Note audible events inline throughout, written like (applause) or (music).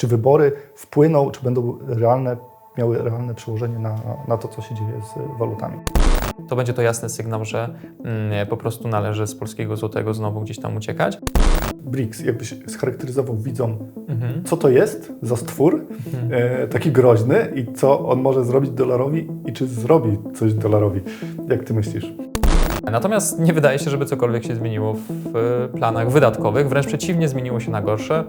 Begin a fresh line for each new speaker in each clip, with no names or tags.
czy wybory wpłyną, czy będą realne, miały realne przełożenie na, na to, co się dzieje z walutami.
to będzie to jasny sygnał, że mm, po prostu należy z polskiego złotego znowu gdzieś tam uciekać.
BRICS, jakbyś scharakteryzował widzom, co to jest za stwór e, taki groźny i co on może zrobić dolarowi i czy zrobi coś dolarowi. Jak ty myślisz?
Natomiast nie wydaje się, żeby cokolwiek się zmieniło w e, planach wydatkowych. Wręcz przeciwnie, zmieniło się na gorsze.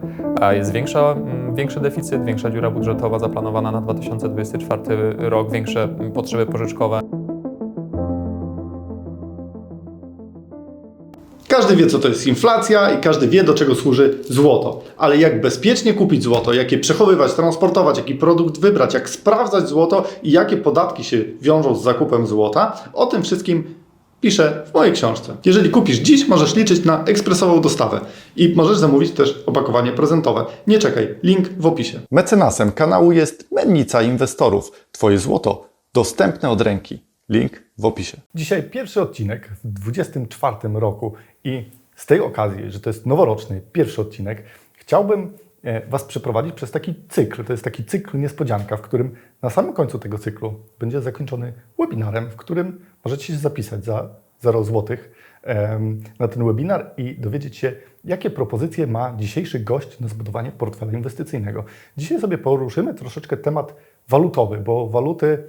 Jest większa, większy deficyt, większa dziura budżetowa zaplanowana na 2024 rok, większe potrzeby pożyczkowe.
Każdy wie, co to jest inflacja i każdy wie, do czego służy złoto. Ale jak bezpiecznie kupić złoto, jak je przechowywać, transportować, jaki produkt wybrać, jak sprawdzać złoto i jakie podatki się wiążą z zakupem złota, o tym wszystkim piszę w mojej książce. Jeżeli kupisz dziś, możesz liczyć na ekspresową dostawę i możesz zamówić też opakowanie prezentowe. Nie czekaj, link w opisie. Mecenasem kanału jest Mennica Inwestorów. Twoje złoto dostępne od ręki. Link w opisie.
Dzisiaj pierwszy odcinek w 24 roku i z tej okazji, że to jest noworoczny pierwszy odcinek, chciałbym e, Was przeprowadzić przez taki cykl. To jest taki cykl niespodzianka, w którym na samym końcu tego cyklu będzie zakończony webinarem, w którym możecie się zapisać za 0 zł na ten webinar i dowiedzieć się, jakie propozycje ma dzisiejszy gość na zbudowanie portfela inwestycyjnego. Dzisiaj sobie poruszymy troszeczkę temat walutowy, bo waluty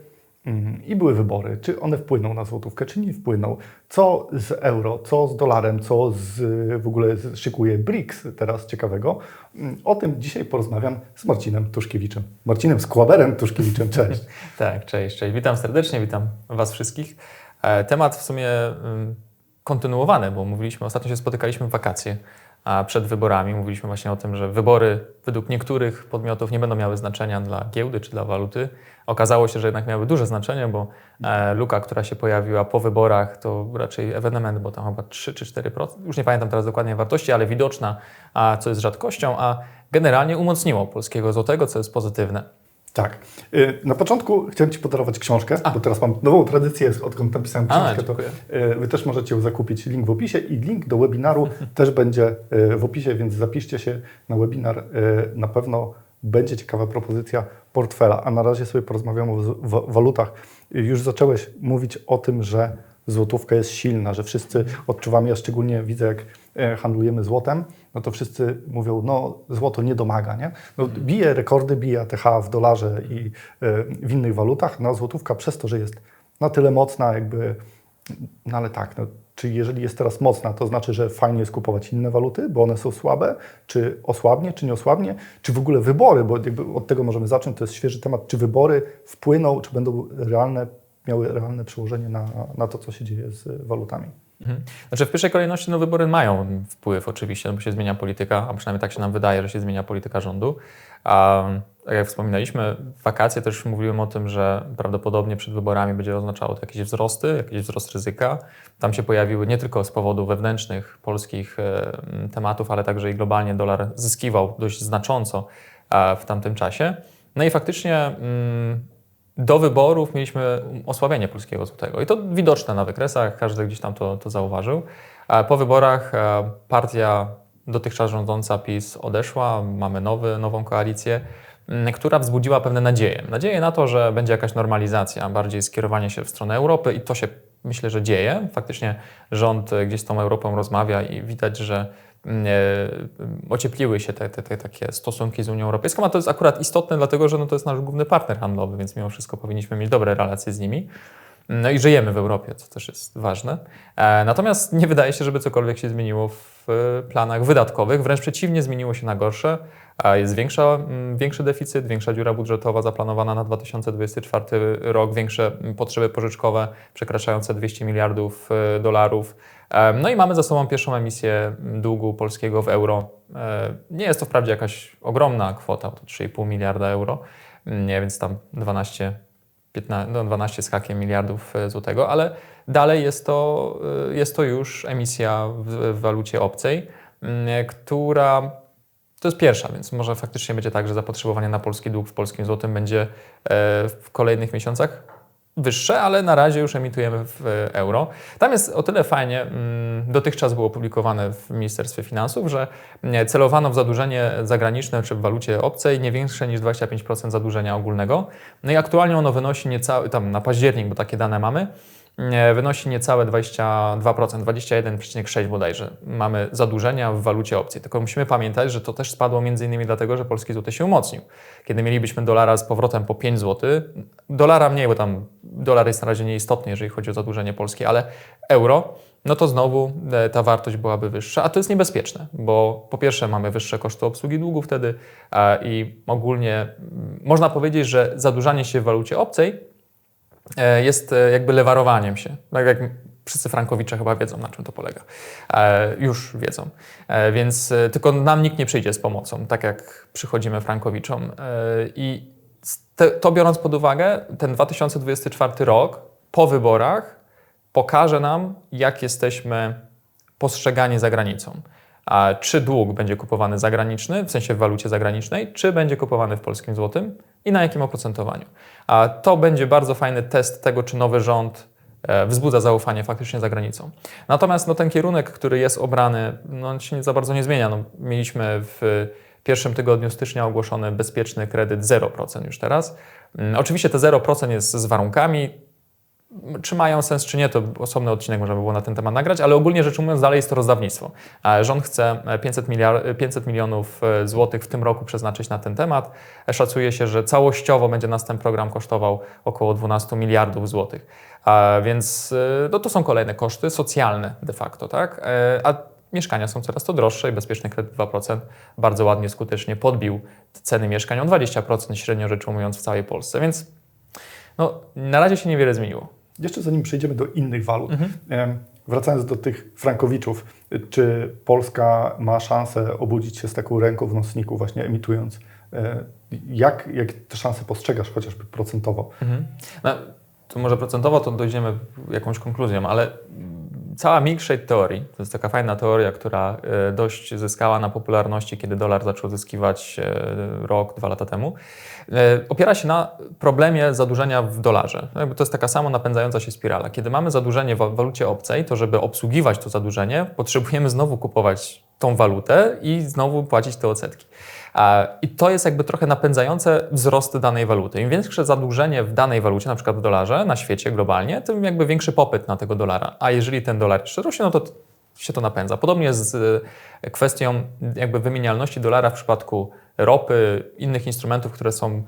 I były wybory, czy one wpłyną na złotówkę, czy nie wpłyną. Co z euro, co z dolarem, co z, w ogóle szykuje BRICS teraz ciekawego. Mm, O tym dzisiaj porozmawiam z Marcinem Tuszkiewiczem. Marcinem Skłaberem Tuszkiewiczem, cześć. (laughs)
Tak, cześć, cześć. Witam serdecznie, witam Was wszystkich. E, Temat w sumie ym, kontynuowany, bo mówiliśmy, ostatnio się spotykaliśmy w wakacje, a przed wyborami mówiliśmy właśnie o tym, że wybory według niektórych podmiotów nie będą miały znaczenia dla giełdy czy dla waluty. Okazało się, że jednak miały duże znaczenie, bo e, luka, która się pojawiła po wyborach, to raczej ewenement, bo tam chyba 3 czy 4%, już nie pamiętam teraz dokładnie wartości, ale widoczna, a co jest rzadkością, a generalnie umocniło polskiego złotego, co jest pozytywne.
Tak. Y, Na początku chciałem Ci podarować książkę, bo teraz mam nową tradycję, odkąd napisałem
A,
książkę, to
dziękuję.
y, Wy też możecie ją zakupić. Link w opisie i link do webinaru (laughs) też będzie y, w opisie, więc zapiszcie się na webinar. Na pewno będzie ciekawa propozycja portfela, a na razie sobie porozmawiamy o walutach. Już zacząłeś mówić o tym, że złotówka jest silna, że wszyscy odczuwamy, ja szczególnie widzę, jak e, handlujemy złotem, no to wszyscy mówią, no złoto nie domaga, nie? No, bije rekordy, bije ATH w dolarze i e, w innych walutach, no złotówka przez to, że jest na tyle mocna, jakby, no ale tak, no, czy jeżeli jest teraz mocna, to znaczy, że fajnie jest kupować inne waluty, bo one są słabe, czy osłabnie, czy nie osłabnie, czy w ogóle wybory, bo jakby od tego możemy zacząć, to jest świeży temat, czy wybory wpłyną, czy będą realne, miały realne przełożenie na, na to, co się dzieje z walutami.
Mhm. Znaczy w pierwszej kolejności no, wybory mają wpływ oczywiście, no, bo się zmienia polityka, a przynajmniej tak się nam wydaje, że się zmienia polityka rządu. A tak jak wspominaliśmy, wakacje też mówiłem o tym, że prawdopodobnie przed wyborami będzie oznaczało to jakieś wzrosty, jakiś wzrost ryzyka. Tam się pojawiły nie tylko z powodu wewnętrznych polskich e, tematów, ale także i globalnie dolar zyskiwał dość znacząco e, w tamtym czasie. No i faktycznie mm, do wyborów mieliśmy osłabienie polskiego złotego i to widoczne na wykresach, każdy gdzieś tam to, to zauważył. A po wyborach e, partia dotychczas rządząca PiS odeszła, mamy nowy, nową koalicję, która wzbudziła pewne nadzieje. Nadzieję na to, że będzie jakaś normalizacja, bardziej skierowanie się w stronę Europy i to się myślę, że dzieje. Faktycznie rząd e, gdzieś z tą Europą rozmawia i widać, że e, ociepliły się te, te, te takie stosunki z Unią Europejską, a to jest akurat istotne, dlatego że no, to jest nasz główny partner handlowy, więc mimo wszystko powinniśmy mieć dobre relacje z nimi. No i żyjemy w Europie, co też jest ważne. E, Natomiast nie wydaje się, żeby cokolwiek się zmieniło w e, planach wydatkowych. Wręcz przeciwnie, zmieniło się na gorsze. E, Jest większa, mm, większy deficyt, większa dziura budżetowa zaplanowana na 2024 rok, większe mm, potrzeby pożyczkowe przekraczające 200 miliardów dolarów. No i mamy za sobą pierwszą emisję długu polskiego w euro. Nie jest to wprawdzie jakaś ogromna kwota, to 3,5 miliarda euro, nie, więc tam 12 15, no 12 z hakiem miliardów e, złotego, ale dalej jest to, e, jest to już emisja w, w walucie obcej, mm, która to jest pierwsza, więc może faktycznie będzie tak, że zapotrzebowanie na polski dług w polskim złotym będzie e, w kolejnych miesiącach wyższe, ale na razie już emitujemy w e, euro. Tam jest o tyle fajnie, mm, dotychczas było publikowane w Ministerstwie Finansów, że mm, celowano w zadłużenie zagraniczne czy w walucie obcej nie większe niż 25% zadłużenia ogólnego. No i aktualnie ono wynosi niecałe, tam na październik, bo takie dane mamy, wynosi niecałe 22%, 21,6 bodajże. Mamy zadłużenia w walucie obcej. Tylko musimy pamiętać, że to też spadło między innymi dlatego, że polski złoty się umocnił. Kiedy mielibyśmy dolara z powrotem po 5 zł, dolara mniej, bo tam dolar jest na razie nieistotny, jeżeli chodzi o zadłużenie polskie, ale euro, no to znowu e, ta wartość byłaby wyższa, a to jest niebezpieczne, bo po pierwsze mamy wyższe koszty obsługi długu wtedy e, i ogólnie mm, można powiedzieć, że zadłużanie się w walucie obcej e, jest e, jakby lewarowaniem się. Tak jak wszyscy frankowicze chyba wiedzą, na czym to polega. E, Już wiedzą. E, Więc e, tylko nam nikt nie przyjdzie z pomocą, tak jak przychodzimy frankowiczom. E, I to biorąc pod uwagę, ten 2024 rok po wyborach pokaże nam, jak jesteśmy postrzegani za granicą. A czy dług będzie kupowany zagraniczny, w sensie w walucie zagranicznej, czy będzie kupowany w polskim złotym i na jakim oprocentowaniu. A to będzie bardzo fajny test tego, czy nowy rząd e, wzbudza zaufanie faktycznie za granicą. Natomiast no, ten kierunek, który jest obrany, no, się nie, za bardzo nie zmienia. No, mieliśmy w pierwszym tygodniu stycznia ogłoszony bezpieczny kredyt 0% już teraz. Mm, Oczywiście te 0% jest z warunkami, czy mają sens, czy nie, to osobny odcinek można by było na ten temat nagrać, ale ogólnie rzecz ujmując, dalej jest to rozdawnictwo. A Rząd chce 500, miliard, 500 milionów e, złotych w tym roku przeznaczyć na ten temat. E, Szacuje się, że całościowo będzie nas ten program kosztował około 12 miliardów złotych. Więc e, no, to są kolejne koszty socjalne de facto, tak? E, A mieszkania są coraz to droższe i bezpieczny kredyt 2% bardzo ładnie, skutecznie podbił ceny mieszkań o 20% średnio rzecz ujmując w całej Polsce. Więc no, na razie się niewiele zmieniło.
Jeszcze zanim przejdziemy do innych walut, em, wracając do tych frankowiczów, czy Polska ma szansę obudzić się z taką ręką w nocniku, właśnie emitując? E, Jak, jak te szanse postrzegasz chociażby procentowo?
Mhm. No, to może procentowo to dojdziemy jakąś konkluzją, ale cała milkshake teorii, to jest taka fajna teoria, która e, dość zyskała na popularności, kiedy dolar zaczął zyskiwać e, rok, dwa lata temu, e, opiera się na problemie zadłużenia w dolarze. No to jest taka samo napędzająca się spirala. Kiedy mamy zadłużenie w wa- walucie obcej, to żeby obsługiwać to zadłużenie, potrzebujemy znowu kupować tą walutę i znowu płacić te odsetki. I to jest jakby trochę napędzające wzrost danej waluty. Im większe zadłużenie w danej walucie, na przykład w dolarze, na świecie globalnie, tym jakby większy popyt na tego dolara. A jeżeli ten dolar jeszcze rośnie, no to się to napędza. Podobnie jest z e, kwestią jakby wymienialności dolara w przypadku ropy, innych instrumentów, które są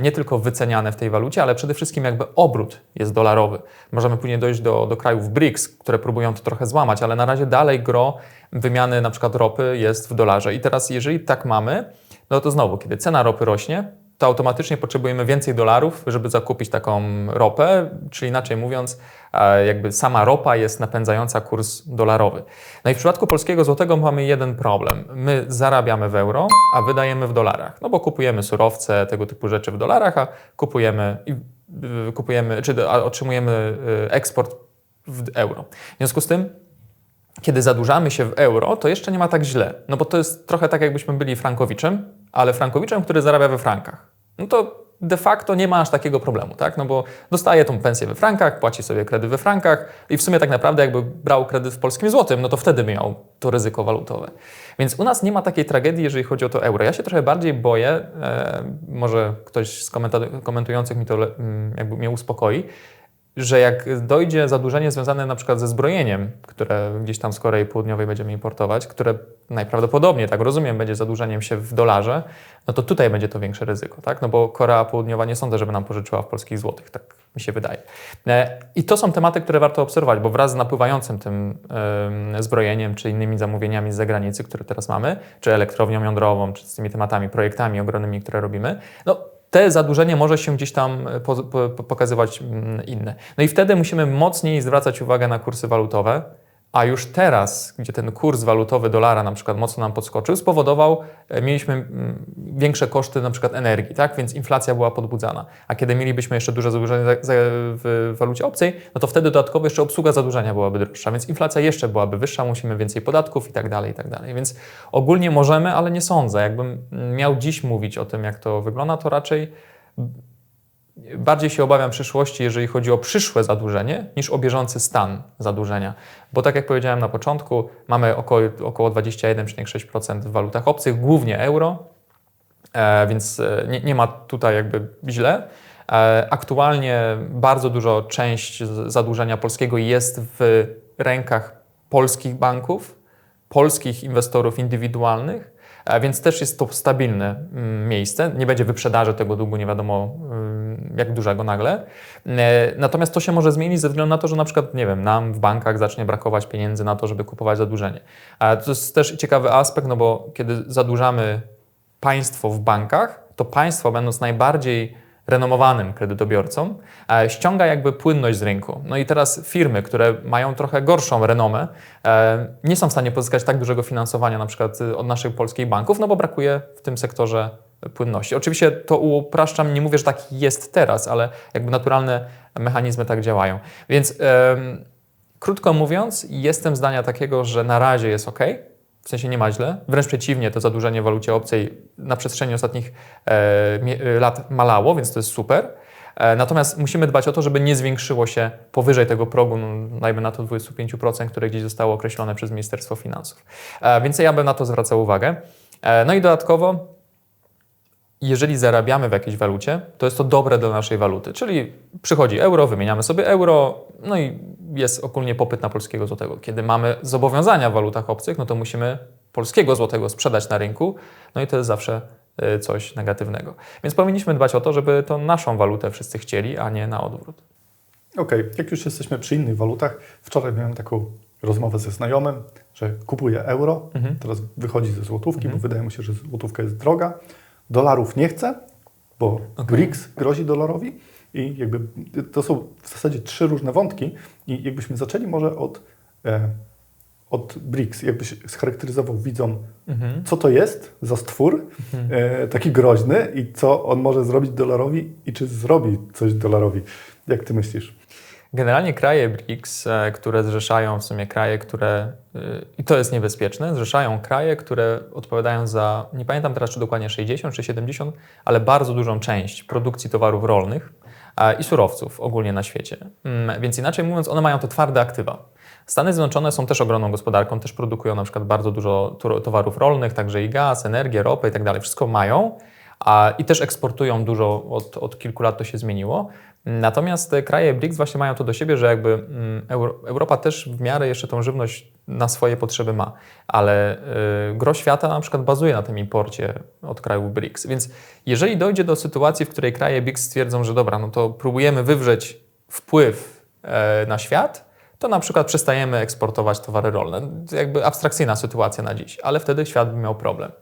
nie tylko wyceniane w tej walucie, ale przede wszystkim jakby obrót jest dolarowy. Możemy później dojść do, do krajów BRICS, które próbują to trochę złamać, ale na razie dalej gro wymiany na przykład ropy jest w dolarze. I teraz jeżeli tak mamy, no to znowu, kiedy cena ropy rośnie, to automatycznie potrzebujemy więcej dolarów, żeby zakupić taką ropę, czyli inaczej mówiąc, e, jakby sama ropa jest napędzająca kurs dolarowy. No i w przypadku polskiego złotego mamy jeden problem. My zarabiamy w euro, a wydajemy w dolarach. No bo kupujemy surowce, tego typu rzeczy w dolarach, a kupujemy, kupujemy czy otrzymujemy y, eksport w euro. W związku z tym kiedy zadłużamy się w euro, to jeszcze nie ma tak źle. No bo to jest trochę tak, jakbyśmy byli frankowiczem, ale frankowiczem, który zarabia we frankach. No to de facto nie ma aż takiego problemu, tak? No bo dostaje tą pensję we frankach, płaci sobie kredyt we frankach i w sumie tak naprawdę jakby brał kredyt w polskim złotym, no to wtedy miał to ryzyko walutowe. Więc u nas nie ma takiej tragedii, jeżeli chodzi o to euro. Ja się trochę bardziej boję, e, może ktoś z komentujących mi to jakby mnie uspokoi, że jak dojdzie zadłużenie związane na przykład ze zbrojeniem, które gdzieś tam z Korei Południowej będziemy importować, które najprawdopodobniej, tak rozumiem, będzie zadłużeniem się w dolarze, no to tutaj będzie to większe ryzyko, tak? No bo Korea Południowa nie sądzę, żeby nam pożyczyła w polskich złotych, tak mi się wydaje. E, I to są tematy, które warto obserwować, bo wraz z napływającym tym em, zbrojeniem, czy innymi zamówieniami z zagranicy, które teraz mamy, czy elektrownią jądrową, czy z tymi tematami, projektami ogromnymi, które robimy, no te zadłużenie może się gdzieś tam e, po, po, po- pokazywać mm, inne. No i wtedy musimy mocniej zwracać uwagę na kursy walutowe, a już teraz, gdzie ten kurs walutowy dolara na przykład mocno nam podskoczył, spowodował, e, mieliśmy mm, większe koszty na przykład energii, tak? Więc inflacja była podbudzana. A kiedy mielibyśmy jeszcze duże zadłużenie za, za, w walucie obcej, no to wtedy dodatkowo jeszcze obsługa zadłużenia byłaby droższa, więc inflacja jeszcze byłaby wyższa, musimy więcej podatków i tak dalej, i tak dalej. Więc ogólnie możemy, ale nie sądzę. Jakbym miał dziś mówić o tym, jak to wygląda, to raczej bardziej się obawiam przyszłości, jeżeli chodzi o przyszłe zadłużenie, niż o bieżący stan zadłużenia. Bo tak jak powiedziałem na początku, mamy około, około 21,6% w walutach obcych, głównie euro, e, więc e, nie, nie ma tutaj jakby źle. E, Aktualnie bardzo dużo część zadłużenia polskiego jest w rękach polskich banków, polskich inwestorów indywidualnych, e, więc też jest to stabilne mm, miejsce. Nie będzie wyprzedaży tego długu, nie wiadomo mm, jak dużego nagle. E, Natomiast to się może zmienić ze względu na to, że na przykład, nie wiem, nam w bankach zacznie brakować pieniędzy na to, żeby kupować zadłużenie. A to jest też ciekawy aspekt, no bo kiedy zadłużamy państwo w bankach, to państwo, będąc najbardziej renomowanym kredytobiorcą, e, ściąga jakby płynność z rynku. No i teraz firmy, które mają trochę gorszą renomę, e, nie są w stanie pozyskać tak dużego finansowania na przykład y, od naszych polskich banków, no bo brakuje w tym sektorze płynności. Oczywiście to upraszczam, nie mówię, że tak jest teraz, ale jakby naturalne mechanizmy tak działają. Więc krótko mówiąc, jestem zdania takiego, że na razie jest ok, w sensie nie ma źle. Wręcz przeciwnie, to zadłużenie w walucie obcej na przestrzeni ostatnich e, e, lat malało, więc to jest super. E, natomiast musimy dbać o to, żeby nie zwiększyło się powyżej tego progu, no, na to 25%, które gdzieś zostało określone przez Ministerstwo Finansów. E, więc ja bym na to zwracał uwagę. E, no i dodatkowo jeżeli zarabiamy w jakiejś walucie, to jest to dobre dla naszej waluty. Czyli przychodzi euro, wymieniamy sobie euro, no i jest ogólnie popyt na polskiego złotego. Kiedy mamy zobowiązania w walutach obcych, no to musimy polskiego złotego sprzedać na rynku, no i to jest zawsze y, coś negatywnego. Więc powinniśmy dbać o to, żeby to naszą walutę wszyscy chcieli, a nie na odwrót.
Okej, jak już jesteśmy przy innych walutach, wczoraj miałem taką rozmowę ze znajomym, że kupuje euro,
Mhm.
teraz wychodzi ze złotówki, bo wydaje mu się, że złotówka jest droga. Dolarów nie chce, bo BRICS grozi dolarowi i jakby to są w zasadzie trzy różne wątki i jakbyśmy zaczęli może od, e, od BRICS, jakbyś scharakteryzował widzom,
Mhm.
co to jest za stwór e, taki groźny i co on może zrobić dolarowi i czy zrobi coś dolarowi. Jak ty myślisz?
Generalnie kraje BRICS, e, które zrzeszają w sumie kraje, które, y, i to jest niebezpieczne, zrzeszają kraje, które odpowiadają za, nie pamiętam teraz czy dokładnie 60 czy 70, ale bardzo dużą część produkcji towarów rolnych e, i surowców ogólnie na świecie. Mm, Więc inaczej mówiąc, one mają te twarde aktywa. Stany Zjednoczone są też ogromną gospodarką, też produkują na przykład bardzo dużo towarów rolnych, także i gaz, energię, ropę i tak dalej. Wszystko mają a, i też eksportują dużo, od, od kilku lat to się zmieniło. Natomiast te kraje BRICS właśnie mają to do siebie, że jakby mm, Euro, Europa też w miarę jeszcze tą żywność na swoje potrzeby ma, ale y, gro świata na przykład bazuje na tym imporcie od krajów BRICS. Więc jeżeli dojdzie do sytuacji, w której kraje BRICS stwierdzą, że dobra, no to próbujemy wywrzeć wpływ e, na świat, to na przykład przestajemy eksportować towary rolne. Jakby abstrakcyjna sytuacja na dziś, ale wtedy świat by miał problem.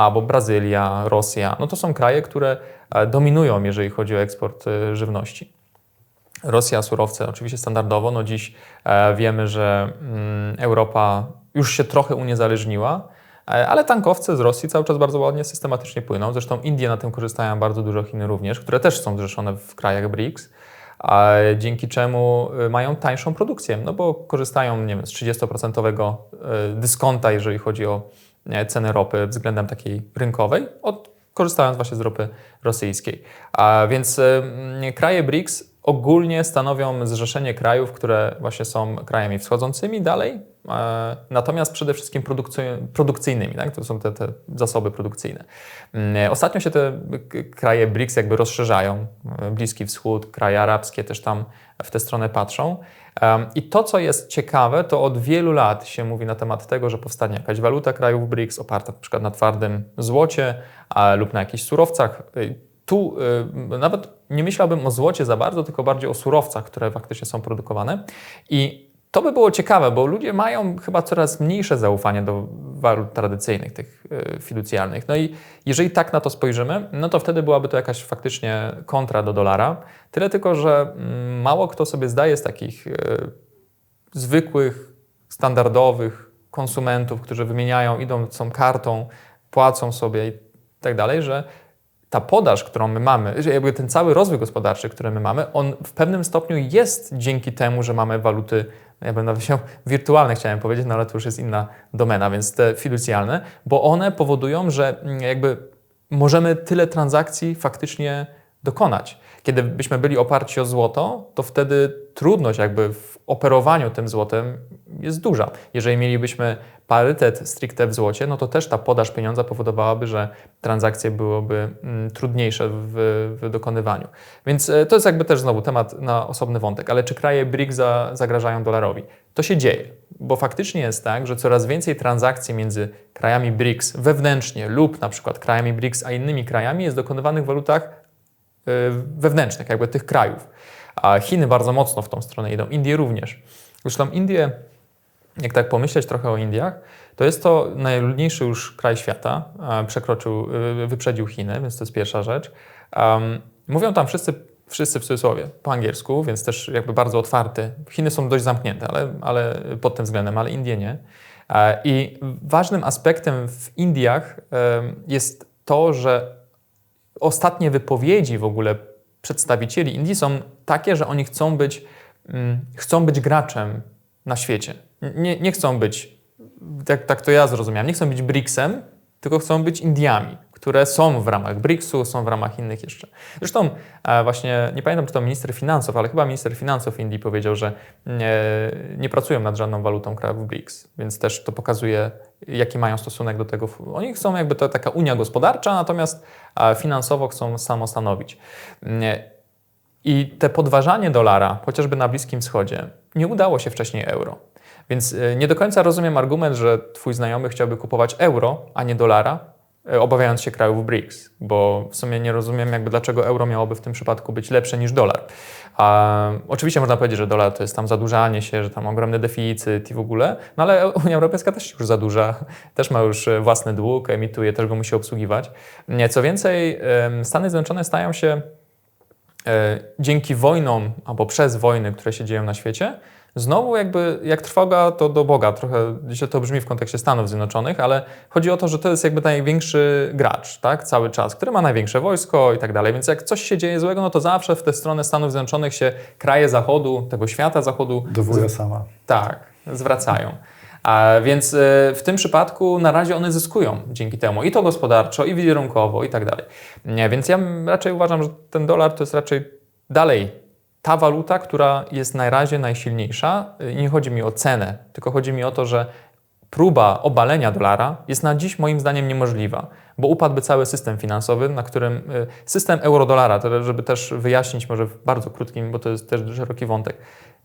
Albo Brazylia, Rosja, no to są kraje, które e, dominują, jeżeli chodzi o eksport e, żywności. Rosja, surowce, oczywiście standardowo. No dziś e, wiemy, że mm, Europa już się trochę uniezależniła, ale tankowce z Rosji cały czas bardzo ładnie, systematycznie płyną. Zresztą Indie na tym korzystają bardzo dużo, Chiny również, które też są zrzeszone w krajach BRICS, a dzięki czemu mają tańszą produkcję, no bo korzystają nie wiem, z 30% y, dyskonta, jeżeli chodzi o cenę ropy względem takiej rynkowej, od, korzystając właśnie z ropy rosyjskiej. A więc kraje BRICS ogólnie stanowią zrzeszenie krajów, które właśnie są krajami wschodzącymi dalej, e, natomiast przede wszystkim produkcy- produkcyjnymi, tak? to są te, te zasoby produkcyjne. Mm, Ostatnio się te kraje BRICS jakby rozszerzają, e, Bliski Wschód, kraje arabskie też tam w tę stronę patrzą. I to, co jest ciekawe, to od wielu lat się mówi na temat tego, że powstanie jakaś waluta krajów BRICS oparta na przykład na twardym złocie lub na jakichś surowcach. Y, Tu y, nawet nie myślałbym o złocie za bardzo, tylko bardziej o surowcach, które faktycznie są produkowane. I to by było ciekawe, bo ludzie mają chyba coraz mniejsze zaufanie do walut tradycyjnych, tych y, fiducjalnych. No i jeżeli tak na to spojrzymy, no to wtedy byłaby to jakaś faktycznie kontra do dolara. Tyle tylko, że mm, mało kto sobie zdaje z takich y, zwykłych, standardowych konsumentów, którzy wymieniają, idą tą kartą, płacą sobie i tak dalej, że ta podaż, którą my mamy, że jakby ten cały rozwój gospodarczy, który my mamy, on w pewnym stopniu jest dzięki temu, że mamy waluty, ja bym nawet wirtualne chciałem powiedzieć, no ale to już jest inna domena, więc te fiducjalne, bo one powodują, że mm, jakby możemy tyle transakcji faktycznie dokonać. Kiedy byśmy byli oparci o złoto, to wtedy trudność jakby w operowaniu tym złotem jest duża. Jeżeli mielibyśmy parytet stricte w złocie, no to też ta podaż pieniądza powodowałaby, że transakcje byłyby mm, trudniejsze w, w dokonywaniu. Więc e, to jest jakby też znowu temat na osobny wątek. Ale czy kraje BRICS za, zagrażają dolarowi? To się dzieje, bo faktycznie jest tak, że coraz więcej transakcji między krajami BRICS wewnętrznie lub na przykład krajami BRICS a innymi krajami jest dokonywanych w walutach wewnętrznych, jakby tych krajów. A Chiny bardzo mocno w tą stronę idą, Indie również. Zresztą Indie, jak tak pomyśleć trochę o Indiach, to jest to najludniejszy już kraj świata, przekroczył, y, wyprzedził Chiny, więc to jest pierwsza rzecz. Mówią tam wszyscy, wszyscy w cudzysłowie po angielsku, więc też jakby bardzo otwarty. Chiny są dość zamknięte, ale, ale pod tym względem, ale Indie nie. E, I ważnym aspektem w Indiach jest to, że ostatnie wypowiedzi w ogóle przedstawicieli Indii są takie, że oni chcą być, mm, chcą być graczem na świecie. Nie, nie chcą być, tak, tak to ja zrozumiałem, nie chcą być BRICS-em, tylko chcą być Indiami, które są w ramach BRICS-u, są w ramach innych jeszcze. Zresztą e, właśnie, nie pamiętam czy to minister finansów, ale chyba minister finansów Indii powiedział, że nie, nie pracują nad żadną walutą krajów BRICS, więc też to pokazuje, jaki mają stosunek do tego. Oni chcą jakby to taka unia gospodarcza, natomiast e, finansowo chcą samostanowić. Nie. I te podważanie dolara, chociażby na Bliskim Wschodzie, nie udało się wcześniej euro. Więc nie do końca rozumiem argument, że twój znajomy chciałby kupować euro, a nie dolara, obawiając się krajów BRICS, bo w sumie nie rozumiem jakby dlaczego euro miałoby w tym przypadku być lepsze niż dolar. A, oczywiście można powiedzieć, że dolar to jest tam zadłużanie się, że tam ogromny deficyt i w ogóle, no ale Unia Europejska też się już zadłuża, też ma już y, własny dług, emituje, też go musi obsługiwać. Nie, Co więcej, Stany Zjednoczone stają się e, dzięki wojnom albo przez wojny, które się dzieją na świecie, znowu jakby jak trwoga to do Boga. Trochę źle to brzmi w kontekście Stanów Zjednoczonych, ale chodzi o to, że to jest jakby największy gracz, tak, cały czas, który ma największe wojsko i tak dalej. Więc jak coś się dzieje złego, no to zawsze w tę stronę Stanów Zjednoczonych się kraje Zachodu, tego świata Zachodu
Dowuja sama.
tak, zwracają. A więc y, w tym przypadku na razie one zyskują dzięki temu i to gospodarczo, i wizerunkowo, i tak dalej. Nie, więc ja raczej uważam, że ten dolar to jest raczej dalej ta waluta, która jest na razie najsilniejsza. I nie chodzi mi o cenę, tylko chodzi mi o to, że próba obalenia dolara jest na dziś moim zdaniem niemożliwa, bo upadłby cały system finansowy, na którym y, system euro-dolara, żeby też wyjaśnić może w bardzo krótkim, bo to jest też szeroki wątek.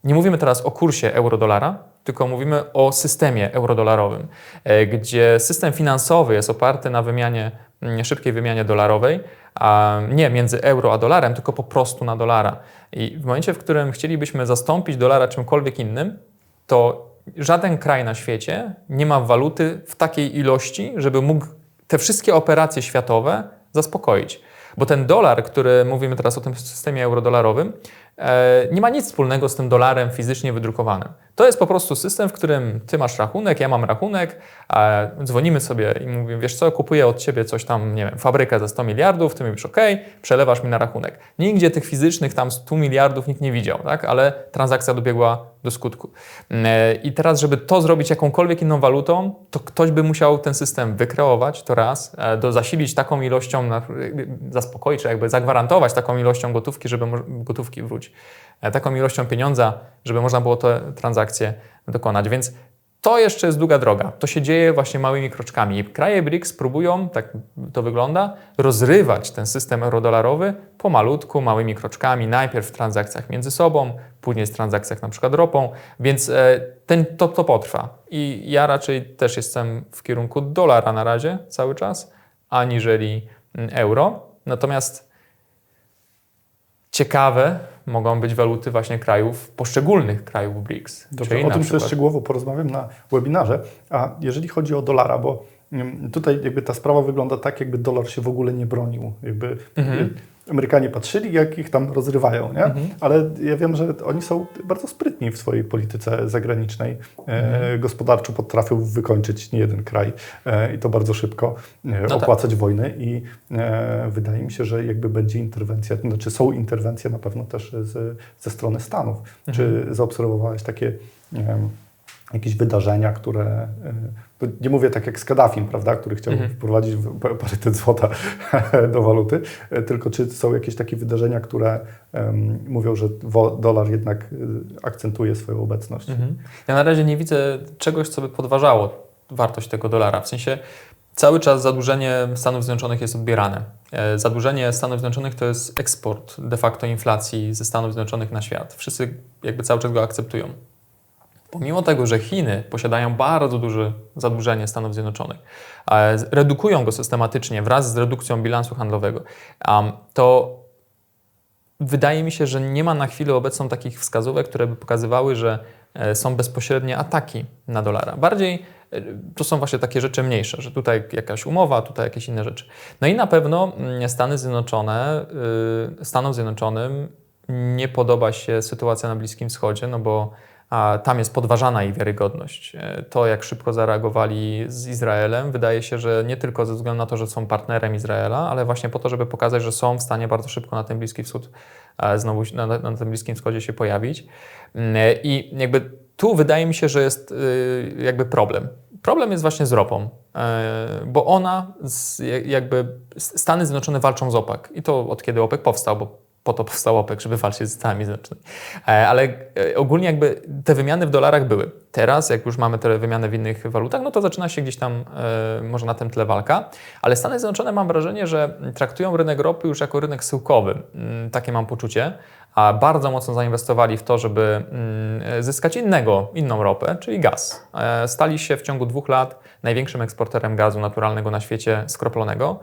Nie mówimy teraz o kursie euro-dolara, tylko mówimy o systemie eurodolarowym, e, gdzie system finansowy jest oparty na wymianie, szybkiej wymianie dolarowej, a nie między euro a dolarem, tylko po prostu na dolara. I w momencie, w którym chcielibyśmy zastąpić dolara czymkolwiek innym, to żaden kraj na świecie nie ma waluty w takiej ilości, żeby mógł te wszystkie operacje światowe zaspokoić. Bo ten dolar, który mówimy teraz o tym systemie eurodolarowym, nie ma nic wspólnego z tym dolarem fizycznie wydrukowanym. To jest po prostu system, w którym ty masz rachunek, ja mam rachunek, dzwonimy sobie i mówię, wiesz co, kupuję od ciebie coś tam, nie wiem, fabrykę za 100 miliardów, ty mówisz, ok, przelewasz mi na rachunek. Nigdzie tych fizycznych tam 100 miliardów nikt nie widział, tak? ale transakcja dobiegła do skutku. E, I teraz, żeby to zrobić jakąkolwiek inną walutą, to ktoś by musiał ten system wykreować, to raz, e, do zasilić taką ilością, zaspokoić, czy jakby zagwarantować taką ilością gotówki, żeby gotówki wróć, e, taką ilością pieniądza, żeby można było te transakcje dokonać. Więc to jeszcze jest długa droga. To się dzieje właśnie małymi kroczkami. Kraje BRICS próbują, tak to wygląda, rozrywać ten system eurodolarowy pomalutku, małymi kroczkami. Najpierw w transakcjach między sobą, później w transakcjach na przykład ropą, więc e, ten, to, to potrwa. I ja raczej też jestem w kierunku dolara na razie cały czas, aniżeli mm, euro. Natomiast ciekawe mogą być waluty właśnie krajów, poszczególnych krajów BRICS.
Dobrze, o tym
przykład-
szczegółowo porozmawiam na webinarze. A jeżeli chodzi o dolara, bo tutaj jakby ta sprawa wygląda tak, jakby dolar się w ogóle nie bronił. Jakby
Mhm.
y, Amerykanie patrzyli, jak ich tam rozrywają, nie?
Mhm.
Ale ja wiem, że oni są bardzo sprytni w swojej polityce zagranicznej.
Mhm.
E, gospodarczo potrafią wykończyć nie jeden kraj e, i to bardzo szybko, e,
No tak.
opłacać wojny i wydaje mi się, że jakby będzie interwencja, to znaczy są interwencje na pewno też z, ze strony Stanów.
Mhm.
Czy zaobserwowałeś takie nie wiem, jakieś wydarzenia, które. Nie mówię tak jak z Kaddafim, prawda, który chciał
Mhm.
wprowadzić parytet złota (laughs) do waluty, y, tylko czy są jakieś takie wydarzenia, które em, mówią, że dolar jednak y, akcentuje swoją obecność.
Mhm. Ja na razie nie widzę czegoś, co by podważało wartość tego dolara. W sensie cały czas zadłużenie Stanów Zjednoczonych jest odbierane. E, Zadłużenie Stanów Zjednoczonych to jest eksport de facto inflacji ze Stanów Zjednoczonych na świat. Wszyscy jakby cały czas go akceptują. Pomimo tego, że Chiny posiadają bardzo duże zadłużenie Stanów Zjednoczonych, e, redukują go systematycznie wraz z redukcją bilansu handlowego, to wydaje mi się, że nie ma na chwilę obecną takich wskazówek, które by pokazywały, że e, są bezpośrednie ataki na dolara. Bardziej e, to są właśnie takie rzeczy mniejsze, że tutaj jakaś umowa, tutaj jakieś inne rzeczy. No i na pewno mm, Stany Zjednoczone, y, Stanom Zjednoczonym nie podoba się sytuacja na Bliskim Wschodzie, no bo a, tam jest podważana ich wiarygodność. E, To, jak szybko zareagowali z Izraelem, wydaje się, że nie tylko ze względu na to, że są partnerem Izraela, ale właśnie po to, żeby pokazać, że są w stanie bardzo szybko na ten Bliski Wschód e, znowu na, na tym Bliskim Wschodzie się pojawić. Mm, e, I jakby tu wydaje mi się, że jest jakby problem. Problem jest właśnie z ropą, bo ona, z, jakby Stany Zjednoczone walczą z OPEC i to od kiedy OPEC powstał, bo po to powstał OPEC, żeby walczyć z Stanami Zjednoczonymi. E, Ale e, ogólnie jakby te wymiany w dolarach były. Teraz, jak już mamy te wymiany w innych walutach, no to zaczyna się gdzieś tam e, może na tym tle walka. Ale Stany Zjednoczone mam wrażenie, że traktują rynek ropy już jako rynek syłkowy. Mm, Takie mam poczucie. A bardzo mocno zainwestowali w to, żeby mm, zyskać innego, inną ropę, czyli gaz. Stali się w ciągu dwóch lat największym eksporterem gazu naturalnego na świecie skroplonego.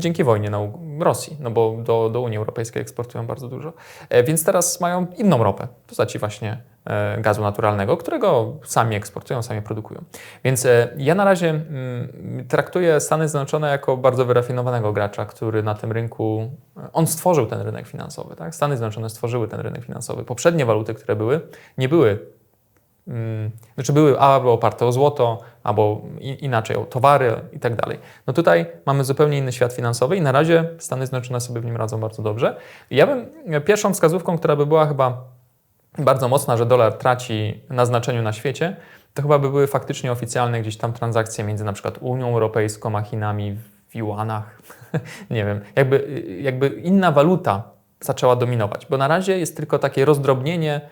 Dzięki wojnie na Rosji, no bo do, do Unii Europejskiej eksportują bardzo dużo. E, Więc teraz mają inną ropę w postaci właśnie e, gazu naturalnego, którego sami eksportują, sami produkują. Więc e, ja na razie mm, traktuję Stany Zjednoczone jako bardzo wyrafinowanego gracza, który na tym rynku, on stworzył ten rynek finansowy. Tak? Stany Zjednoczone stworzyły ten rynek finansowy. Poprzednie waluty, które były, nie były znaczy były albo oparte o złoto, albo inaczej o towary i tak dalej. No tutaj mamy zupełnie inny świat finansowy i na razie Stany Zjednoczone sobie w nim radzą bardzo dobrze. Ja bym pierwszą wskazówką, która by była chyba bardzo mocna, że dolar traci na znaczeniu na świecie, to chyba by były faktycznie oficjalne gdzieś tam transakcje między na przykład Unią Europejską a Chinami w juanach. (laughs) Nie wiem, jakby, jakby inna waluta zaczęła dominować, bo na razie jest tylko takie rozdrobnienie e,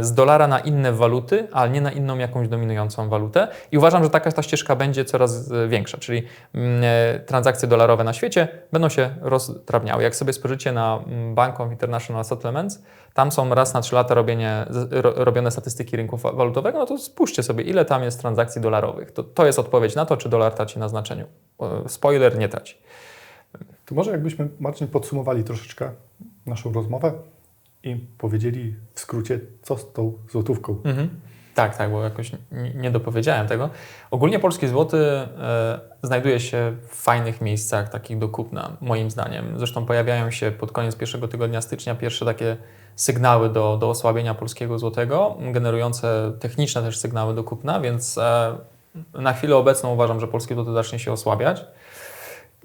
z dolara na inne waluty, ale nie na inną jakąś dominującą walutę. I uważam, że taka ta ścieżka będzie coraz e, większa, czyli mm, e, transakcje dolarowe na świecie będą się rozdrabniały. Jak sobie spojrzycie na mm, Bank of International Settlements, tam są raz na trzy lata robienie, robione statystyki rynku wa- walutowego, no to spójrzcie sobie, ile tam jest transakcji dolarowych. To, to jest odpowiedź na to, czy dolar traci na znaczeniu. E, Spoiler, nie traci.
To może jakbyśmy, Marcin, podsumowali troszeczkę naszą rozmowę i powiedzieli w skrócie, co z tą złotówką.
Mhm. Tak, tak, bo jakoś nie dopowiedziałem tego. Ogólnie polski złoty e, znajduje się w fajnych miejscach, takich do kupna, moim zdaniem. Zresztą pojawiają się pod koniec pierwszego tygodnia stycznia pierwsze takie sygnały do, do osłabienia polskiego złotego, generujące techniczne też sygnały do kupna, więc e, na chwilę obecną uważam, że polski złoty zacznie się osłabiać.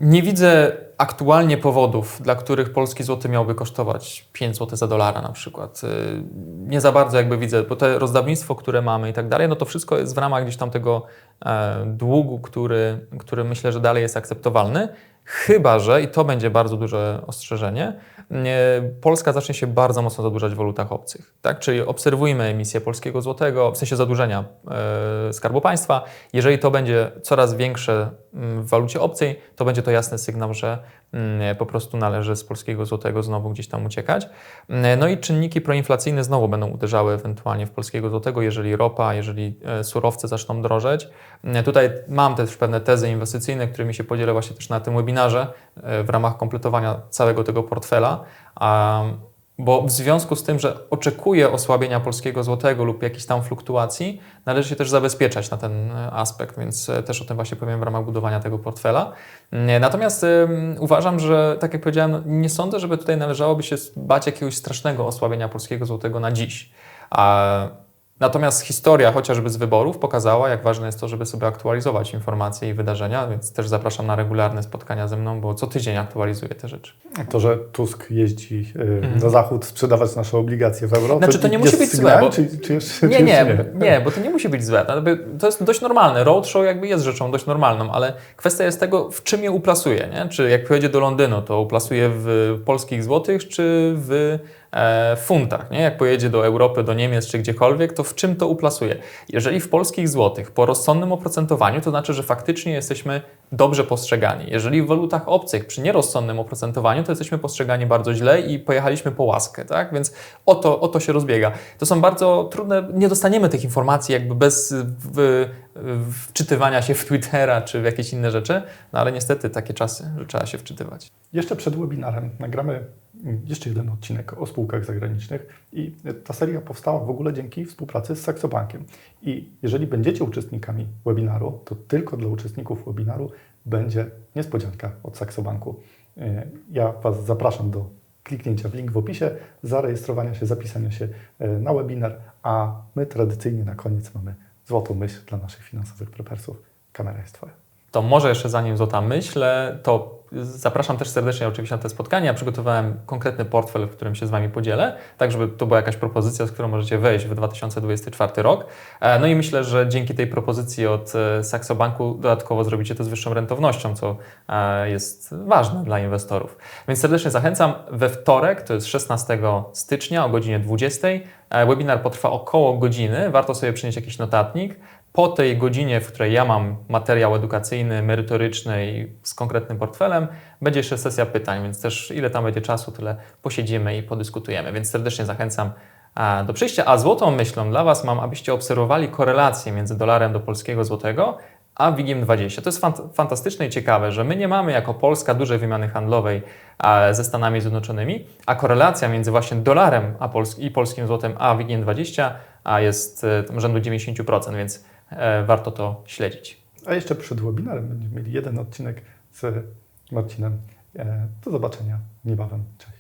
Nie widzę aktualnie powodów, dla których polski złoty miałby kosztować 5 zł za dolara na przykład. Y, Nie za bardzo jakby widzę, bo to rozdawnictwo, które mamy i tak dalej, no to wszystko jest w ramach gdzieś tam tego e, długu, który, który myślę, że dalej jest akceptowalny. Chyba, że, i to będzie bardzo duże ostrzeżenie, nie, Polska zacznie się bardzo mocno zadłużać w walutach obcych. Tak? Czyli obserwujmy emisję polskiego złotego, w sensie zadłużenia e, Skarbu Państwa. Jeżeli to będzie coraz większe mm, w walucie obcej, to będzie to jasny sygnał, że mm, po prostu należy z polskiego złotego znowu gdzieś tam uciekać. Mm, No i czynniki proinflacyjne znowu będą uderzały ewentualnie w polskiego złotego, jeżeli ropa, jeżeli e, surowce zaczną drożeć. Mm, Tutaj mam też pewne tezy inwestycyjne, którymi się podzielę właśnie też na tym webinarze e, w ramach kompletowania całego tego portfela. Bo w związku z tym, że oczekuję osłabienia polskiego złotego lub jakichś tam fluktuacji, należy się też zabezpieczać na ten e, aspekt, więc e, też o tym właśnie powiem w ramach budowania tego portfela. Nie, Natomiast uważam, że tak jak powiedziałem, no, nie sądzę, żeby tutaj należałoby się bać jakiegoś strasznego osłabienia polskiego złotego na dziś. A Natomiast historia chociażby z wyborów pokazała, jak ważne jest to, żeby sobie aktualizować informacje i wydarzenia, więc też zapraszam na regularne spotkania ze mną, bo co tydzień aktualizuję te rzeczy.
To, że Tusk jeździ y, na zachód sprzedawać nasze obligacje w euro,
Znaczy, to nie
jest
musi być złe,
sygnałem,
bo-
Czy, czy jeszcze,
Nie,
czy
nie,
jeszcze
nie, bo to nie musi być złe. To To jest dość normalne. Roadshow jakby jest rzeczą dość normalną, ale kwestia jest tego, w czym je uplasuje. Nie? Czy jak pojedzie do Londynu, to uplasuje w polskich złotych, czy w e, funtach. Nie? Jak pojedzie do Europy, do Niemiec, czy gdziekolwiek, to w czym to uplasuje? Jeżeli w polskich złotych po rozsądnym oprocentowaniu, to znaczy, że faktycznie jesteśmy dobrze postrzegani. Jeżeli w walutach obcych przy nierozsądnym oprocentowaniu, to jesteśmy postrzegani bardzo źle i pojechaliśmy po łaskę, tak? Więc o to, o to się rozbiega. To są bardzo trudne, nie dostaniemy tych informacji jakby bez w, wczytywania się w Twittera czy w jakieś inne rzeczy, no ale niestety takie czasy, że trzeba się wczytywać.
Jeszcze przed webinarem nagramy jeszcze jeden odcinek o spółkach zagranicznych i ta seria powstała w ogóle dzięki współpracy z Saxo Bankiem. I jeżeli będziecie uczestnikami webinaru, to tylko dla uczestników webinaru będzie niespodzianka od Saxo Banku. E, Ja Was zapraszam do kliknięcia w link w opisie, zarejestrowania się, zapisania się e, na webinar, a my tradycyjnie na koniec mamy złotą myśl dla naszych finansowych prepersów. Kamera jest Twoja.
To może jeszcze zanim złota myślę, to zapraszam też serdecznie oczywiście na te spotkania. Przygotowałem konkretny portfel, w którym się z Wami podzielę, tak żeby to była jakaś propozycja, z którą możecie wejść w 2024 rok. E, No i myślę, że dzięki tej propozycji od e, Saxo Banku dodatkowo zrobicie to z wyższą rentownością, co e, jest ważne dla inwestorów. Więc serdecznie zachęcam. We wtorek, to jest 16 stycznia o godzinie 20. e, Webinar potrwa około godziny. Warto sobie przynieść jakiś notatnik. Po tej godzinie, w której ja mam materiał edukacyjny, merytoryczny i z konkretnym portfelem, będzie jeszcze sesja pytań, więc też ile tam będzie czasu, tyle posiedzimy i podyskutujemy. Więc serdecznie zachęcam do przyjścia. A złotą myślą dla Was mam, abyście obserwowali korelację między dolarem do polskiego złotego, a WIGiem 20. To jest fant- fantastyczne i ciekawe, że my nie mamy jako Polska dużej wymiany handlowej ze Stanami Zjednoczonymi, a korelacja między właśnie dolarem a pols- i polskim złotem a WIGiem 20 a jest e, rzędu 90%, więc warto to śledzić.
A jeszcze przed webinarem będziemy mieli jeden odcinek z Marcinem. E, Do zobaczenia niebawem. Cześć.